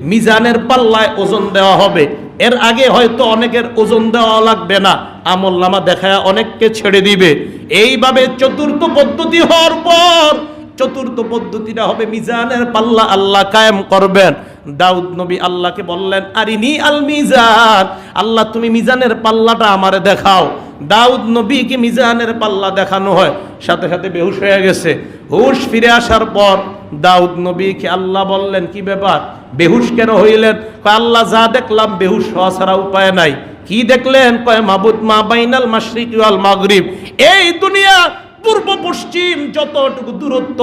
মিজানের পাল্লায় ওজন দেওয়া হবে। এর আগে হয়তো অনেকের ওজন দেওয়া লাগবে না। আমল নামা অনেককে ছেড়ে দিবে। এইভাবে চতুর্থ পদ্ধতি হওয়ার পর চতুর্থ পদ্ধতিটা হবে মিজানের পাল্লা আল্লাহ কায়েম করবেন। দাউদ নবী আল্লাহকে বললেন, আরিনি আল মিজান। আল্লাহ, তুমি মিজানের পাল্লাটা আমারে দেখাও। দাউদ নবীকে মিজানের পাল্লা দেখানো হয়। সাথে সাথে বেহুশ হয়ে গেছে। হুশ ফিরে আসার পর দাউদ নবীকে আল্লাহ বললেন, কি ব্যাপার? বেহুশ কেন হইলেন? আল্লাহ যা দেখলাম বেহুশ হওয়া ছাড়া উপায় নাই। কি দেখলেন? কয়, মাবুদ মা বাইনাল মাশরিক ওয়াল মাগরিব। এই দুনিয়া পূর্ব পশ্চিম যতটুকু দূরত্ব,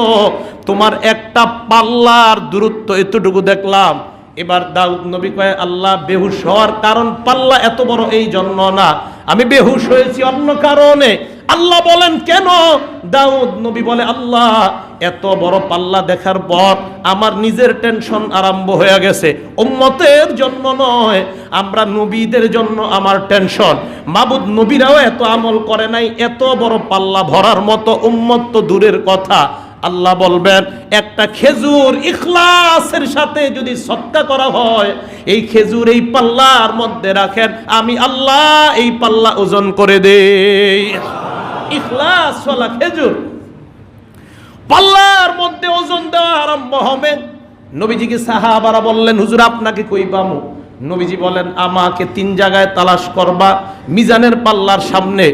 তোমার একটা পাল্লার দূরত্ব এতটুকু দেখলাম। এবার দাউদ নবী কয়, আল্লাহ বেহুশ হওয়ার কারণ পাল্লা এত বড় এই জন্য না। আমি বেহুশ হয়েছি অন্য কারণে। আল্লাহ বলেন, কেন? দাউদ নবী বলে, আল্লাহ, এত বড় পাল্লা দেখার পর আমার নিজের টেনশন আরম্ভ হয়ে গেছে। উম্মতের জন্য নয়, আমরা নবীদের জন্য আমার টেনশন। মাবুদ নবীরাও এত আমল করে নাই, এত বড় পাল্লা ভরার মতো উম্মত তো দূরের কথা। আল্লাহ বলবেন, একটা খেজুর ইখলাসের সাথে যদি সৎকা করা হয়, এই খেজুর এই পাল্লার মধ্যে রাখেন, আমি আল্লাহ এই পাল্লা ওজন করে দেই। ইখলাস ওয়ালা খেজুর। পাল্লার মধ্যে ওজন দেওয়া আরম্ভ হবে। নবীজিকে সাহাবারা বললেন, হুজুর, আপনাকে কই পামু? নবীজি বলেন, আমাকে তিন জায়গায় তালাশ করবা, মিজানের পাল্লার সামনে,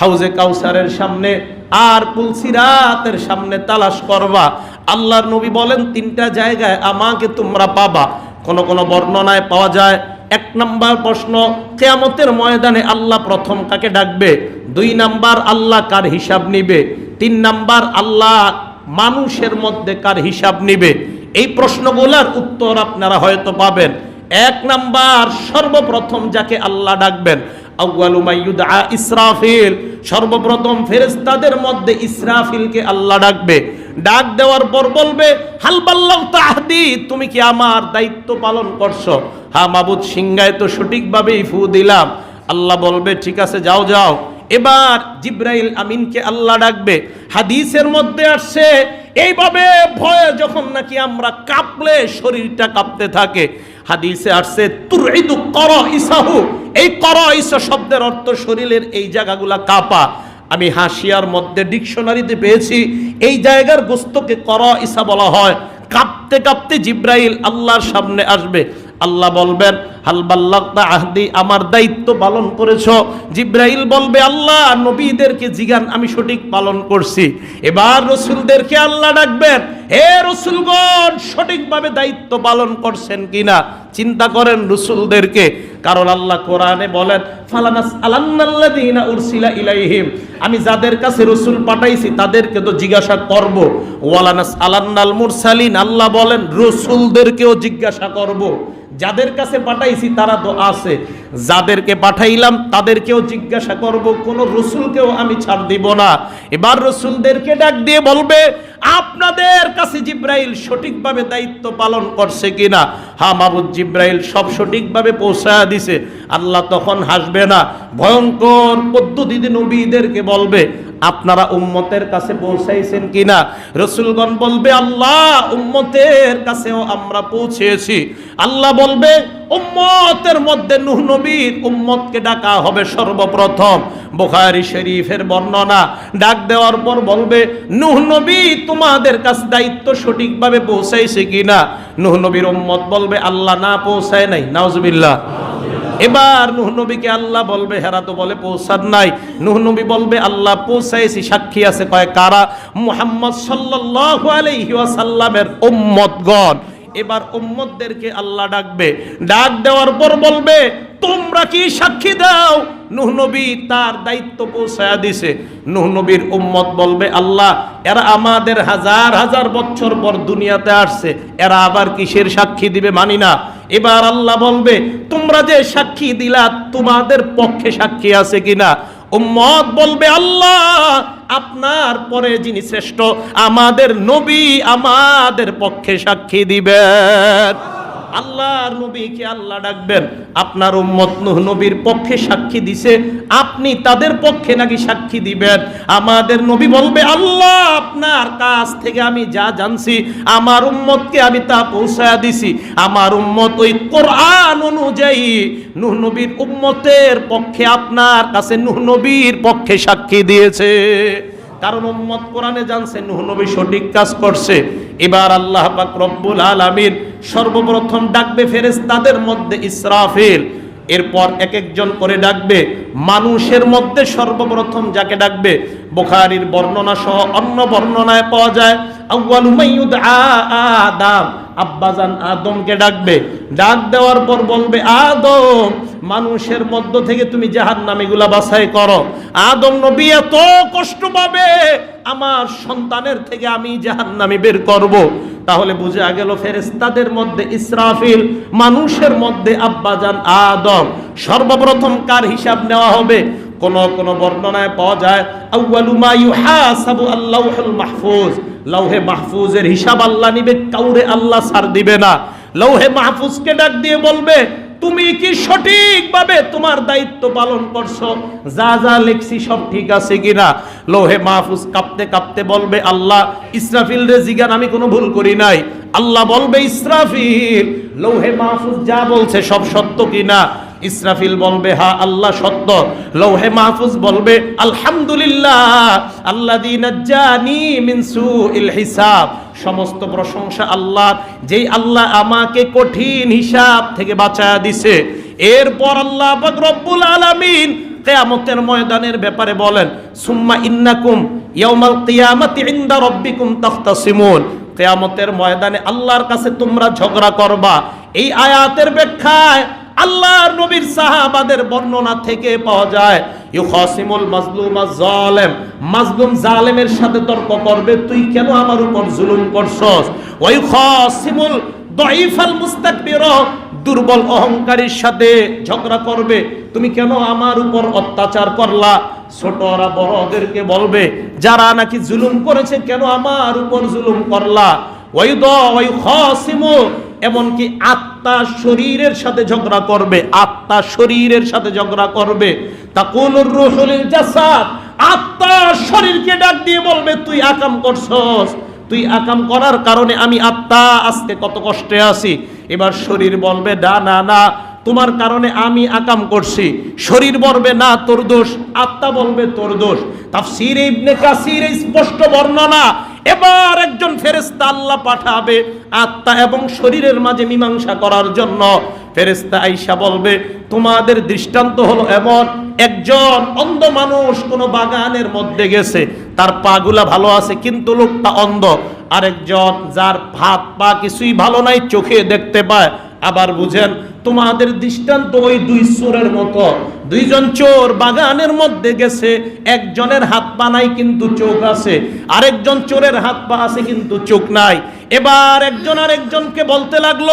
হাউজে কাউসারের সামনে আর কুলসিরাতের সামনে তালাশ করবা। আল্লাহর নবী বলেন, তিনটা জায়গায় আমাকে তোমরা পাবা। কোন কোন বর্ণনায় পাওয়া যায় এক নাম্বার প্রশ্ন, কেয়ামতের ময়দানে আল্লাহ প্রথম কাকে ডাকবে? দুই নাম্বার আল্লাহ কার হিসাব নিবে? তিন নাম্বার আল্লাহ মানুষের মধ্যে কার হিসাব নিবে? এই প্রশ্নগুলোর উত্তর আপনারা হয়তো পাবেন। এক নাম্বার সর্বপ্রথম যাকে আল্লাহ ডাকবেন ইসরাফিল। সর্বপ্রথম ফেরেশতাদের মধ্যে ইসরাফিলকে আল্লাহ ডাকবে। ডাক দেওয়ার পর বলবে, হাল বাল্লাহ তাহদি, তুমি কি আমার দায়িত্ব পালন করছ? হ্যাঁ মাবুদ সিংহায় তো সঠিকভাবেই ফু দিলাম। আল্লাহ বলবে, ঠিক আছে, যাও যাও। এবার জিব্রাইল আমিনকে আল্লাহ ডাকবে। হাদিসের মধ্যে আসছে, এইভাবে ভয়ে যখন নাকি আমরা কাঁপলে শরীরটা কাঁপতে থাকে হাদিসে আসছে তুরইদু কর ইসাহু এই কর ইসা শব্দের অর্থ শরীরের এই জায়গাগুলা কাঁপা। আমি হাসিয়ার মধ্যে ডিকশনারিতে পেয়েছি, এই জায়গার গোস্তকে কর ইসা বলা হয়। কাঁপতে কাঁপতে জিব্রাইল আল্লাহর সামনে আসবে। আল্লাহ বলবেন হালবাল্লাহ আহদি, আমার দায়িত্ব পালন করেছ। জিব্রাইল বলবে, আল্লাহ, নবীদেরকে জিগান আমি সঠিক পালন করছি। এবার রসুলদেরকে আল্লাহ ডাকবেন হে রসুলগণ, সঠিকভাবে দায়িত্ব পালন করছেন কিনা? চিন্তা করেন রসুলদেরকে। কারণ আল্লাহ কোরআনে বলেন ফালানাস আলান্নাল্লাযীনা উরসিলা ইলাইহিম। আমি যাদের কাছে রসুল পাঠাইছি, তাদেরকে তো জিজ্ঞাসা করব। ওয়ালানাস আলান্নাল মুরসালিন? আল্লাহ বলেন, রসুলদেরকেও জিজ্ঞাসা করব। যাদের কাছে পাঠাইছি, তারা তো আছে। যাদেরকে পাঠাইলাম তাদেরকেও জিজ্ঞাসা করব, কোন রসুলকেও আমি ছাড় দিব না। এবার রসুলদেরকে ডাক দিয়ে বলবে, আপনাদের কাছে জিব্রাইল সঠিকভাবে দায়িত্ব পালন করছে কিনা? হা মাবুদ, জিব্রাইল সব সঠিকভাবে পৌঁছায় দিছে। আল্লাহ তখন হাসবে না। ভয়ঙ্কর পদ্ধতিতে নবীদেরকে বলবে আপনারা উম্মতের কাছে পৌঁছাইছেন কিনা? রসুলগণ বলবে, আল্লাহ, উম্মতের কাছেও আমরা পৌঁছেছি। আল্লাহ বলবে, উম্মতের মধ্যে নুহ নবীর উম্মতকে ডাকা হবে সর্বপ্রথম। বুখারী শরীফের বর্ণনা ডাক দেওয়ার পর বলবে, নুহ নবী তোমাদের কাছে দায়িত্ব সঠিকভাবে পৌঁছাইছে কিনা? নুহ নবীর উম্মত বলবে, আল্লাহ না পৌঁছায় নাই, নাউজুবিল্লাহ। এবার নুহ নবীকে আল্লাহ বলবে হেরা তো বলে পৌঁছার নাই। নুহ নবী বলবে, আল্লাহ পৌঁছাইছি, সাক্ষী আছে কয় কারা? মুহাম্মদ সাল্লাল্লাহু আলাইহি ওয়াসাল্লামের উম্মতগণ। এবার উম্মতদেরকে আল্লাহ ডাকবে। ডাক দেওয়ার পর বলবে, তোমরা কি সাক্ষী দাও? নুহ নবী তার দায়িত্ব পৌঁছায়া দিছে। নুহ নবীর উম্মত বলবে, আল্লাহ, এরা আমাদের হাজার হাজার বছর পর দুনিয়াতে আসছে। এরা আবার কিসের সাক্ষী দিবে মানি না? এবার আল্লাহ বলবে, তোমরা যে সাক্ষী দিলা, তোমাদের পক্ষে সাক্ষী আছে কিনা? উম্মত বলবে, আল্লাহ, আপনার পরে যিনি শ্রেষ্ঠ, আমাদের নবী আমাদের পক্ষে সাক্ষী দিবেন। আল্লাহর নবীকে আল্লাহ ডাকবেন। আপনার উম্মত নবীর পক্ষে সাক্ষী দিছে, আপনি তাদের পক্ষে নাকি সাক্ষী দিবেন? আমাদের নবী বলবে, আল্লাহ, আপনার কাছ থেকে আমি যা জানছি, আমার উম্মতকে আমি তা পৌঁছায়া দিছি। আমার উম্মত ওই কোরআন অনুযায়ী নূহ নবীর উম্মতের পক্ষে আপনার কাছে নূহ নবীর পক্ষে সাক্ষী দিয়েছে। কারণ উম্মত কোরআনে জানছে নবী সঠিক কাজ করছে। এবার আল্লাহ পাক রব্বুল আলামিন সর্বপ্রথম ডাকবে ফেরেশতাদের মধ্যে ইসরাফিল। এরপর এক একজন করে ডাকবে, মানুষের মধ্যে সর্বপ্রথম যাকে ডাকবে, বুখারীর বর্ণনা সহ অন্য বর্ণনায় পাওয়া যায়, আউয়ালু মাইয়ুদ আদাম। আব্বাজান আদমকে ডাকবে। ডাক দেওয়ার পর বলবে, আদম মানুষের মধ্য থেকে তুমি জাহান নামীগুলা বাছাই করো। আদম নবী এত কষ্ট পাবে, আমার সন্তানের থেকে আমি জাহান নামে বের করব। তাহলে বুঝা গেল ফেরেস্তাদের মধ্যে ইসরাফিল, মানুষের মধ্যে আব্বাজান আদম। সর্বপ্রথম কার হিসাব নেওয়া হবে? কোন কোন বর্ণনায় পাওয়া যায় মাহফুজ। লৌহে মাহফুজের হিসাব আল্লাহ নিবে, কাউরে আল্লাহ ছাড় দিবে না। লৌহে মাহফুজকে ডাক দিয়ে বলবে তুমি কি সঠিকভাবে তোমার দায়িত্ব পালন করছ? যা যা লিখছি সব ঠিক আছে কিনা? লোহে মাহফুজ কাঁপতে কাঁপতে বলবে, আল্লাহ ইসরাফিল রে জিগান আমি কোনো ভুল করি নাই। আল্লাহ বলবে, ইসরাফিল, লোহে মাহফুজ যা বলছে সব সত্য কিনা? ইসরাফিল বলবে, হা, আল্লাহ সত্য। লৌহে মাহফুজ বলবে, আলহামদুলিল্লাহ, আল্লাযী নাজ্জানি মিন সুইল হিসাব। সমস্ত প্রশংসা আল্লাহ যেই আল্লাহ আমাকে কঠিন হিসাব থেকে বাঁচায়া দিছে। এরপর আল্লাহ রব্বুল আলামিন কিয়ামতের ময়দানের ব্যাপারে বলেন, সুম্মা ইন্নাকুম ইয়াউমাল কিয়ামাতি ইনদা রাব্বিকুম তাখতাসিমুন। কিয়ামতের ময়দানে আল্লাহর কাছে তোমরা ঝগড়া করবা। এই আয়াতের ব্যাখ্যায় আল্লাহর নবীর সাহাবাদের বর্ণনা থেকে পাওয়া যায়, ইউখাসিমুল মাজলুম জালেম, মাজলুম জালেমের সাথে তর্ক করবে, তুই কেন আমার উপর জুলুম করছস? ওই খাসিমুল দঈফাল মুস্তাকবির, দুর্বল অহংকারীর সাথে ঝগড়া করবে, তুমি কেন আমার উপর অত্যাচার করলা? ছোটরা বড়দেরকে বলবে, যারা নাকি জুলুম করেছে কেন আমার উপর জুলুম করলা? ওই দ ওই খাসিমু এমনকি আত্মা শরীরের সাথে ঝগড়া করবে, আত্মা শরীরের সাথে ঝগড়া করবে। তাকুলুর রুহুল জাসাদ, আত্মা শরীরকে ডাক দিয়ে বলবে, তুই আকাম করছস, তুই আকাম করার কারণে আমি আত্মা, আজকে কত কষ্টে আছি। এবার শরীর বলবে, না না না, তোমার কারণে আমি আকাম করছি। শরীর বলবে, না, তোর দোষ। আত্মা বলবে, তোর দোষ। তাফসীর ইবনে কাসির স্পষ্ট বর্ণনা এবার একজন ফেরেস্তা আল্লাহ পাঠাবে আত্মা এবং শরীরের মাঝে মীমাংসা করার জন্য। ফেরেস্তা আইসা বলবে, তোমাদের দৃষ্টান্ত হলো এমন, একজন অন্ধ মানুষ কোনো বাগানের মধ্যে গেছে, তার পাগুলা ভালো আছে কিন্তু লোকটা অন্ধ। আরেকজন যার ভাত পা কিছুই ভালো নাই, চোখে দেখতে পায় আবার বুঝেন তোমাদের দৃষ্টান্ত ওই দুই চোরের মতো। দুইজন চোর বাগানের মধ্যে গেছে একজনের হাত পা নাই কিন্তু চোখ আছে আরেকজন চোরের হাত পা আছে কিন্তু চোখ নাই। এবার একজন আরেকজনকে বলতে লাগল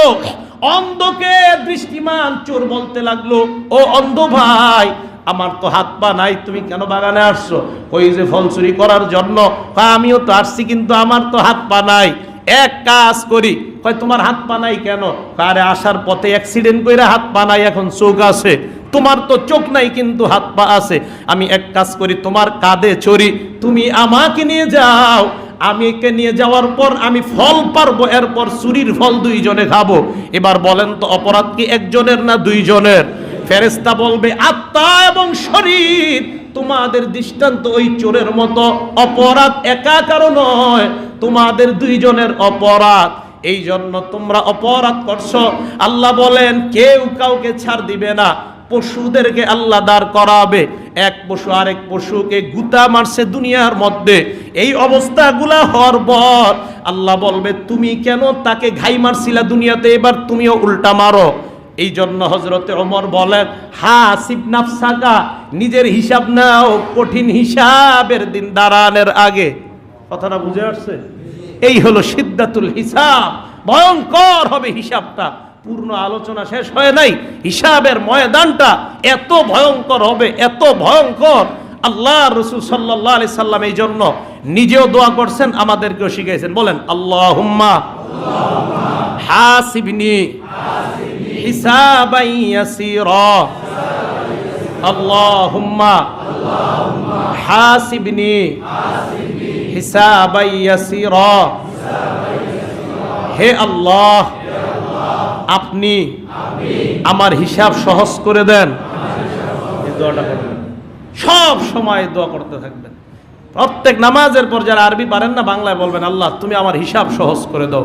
অন্ধকে দৃষ্টিমান চোর বলতে লাগল ও অন্ধ ভাই আমার তো হাত পা নাই তুমি কেন বাগানে আসছো? ওই যে ফল চুরি করার জন্য? কয়, আমিও তো আসছি কিন্তু আমার তো হাত পা নাই। এক কাজ করি। কয়, তোমার হাত পা নাই কেন? আরে, আসার পথে অ্যাক্সিডেন্ট করে হাত পা নাই, এখন চোখ আছে। তোমার তো চোখ নাই, কিন্তু হাত পা আছে। আমি এক কাজ করি, তোমার কাঁধে চড়ি। তুমি আমাকে নিয়ে যাও। আমি একে নিয়ে যাওয়ার পর আমি ফল পারব, এরপর চুরির ফল দুইজনে খাব। এবার বলেন তো, অপরাধ কি একজনের না দুইজনের? ফেরেস্তা বলবে, আত্মা এবং শরীর, তোমাদের দৃষ্টান্ত ওই চোরের মতো। অপরাধ একা কারও নয় তোমাদের দুইজনের অপরাধ। এই জন্য তোমরা অপরাধ করছ। আল্লাহ বলেন, কেউ কাউকে ছাড় দিবে না। পশুদেরকে আল্লাহ দাঁড় করাবে। এক পশু আরেক পশুকে গুতা মারছে দুনিয়ার মধ্যে। এই অবস্থাগুলা হওয়ার পর আল্লাহ বলবে, তুমি কেন তাকে ঘাই মারছিলা দুনিয়াতে? এবার তুমিও উল্টা মারো। এই জন্য হজরতে অমর বলেন, হাসিব নাফসাকা, নিজের হিসাব নাও। কঠিন হিসাবের দিন দাঁড়ানোর আগে। কথাটা বুঝে আসছে? এই হলো সিদ্ধাতুল হিসাব। ভয়ঙ্কর হবে হিসাবটা। পূর্ণ আলোচনা শেষ হয় নাই। হিসাবের ময়দানটা এত ভয়ঙ্কর হবে, এত ভয়ঙ্কর। আল্লাহ রসুল সাল্লাহ আলি সাল্লাম এই জন্য নিজেও দোয়া করছেন, আমাদেরকেও শিখাইছেন। বলেন আল্লাহ হাসিবনি হিসাবাই ইয়াসিরা। আল্লাহুম্মা হাসিবনি ইয়াসিরা হে আল্লাহ, আপনি আমার হিসাব সহজ করে দেন। সব সময় দোয়া করতে থাকবেন। প্রত্যেক নামাজের পর যারা আরবি পারেন না, বাংলায় বলবেন, আল্লাহ, তুমি আমার হিসাব সহজ করে দাও।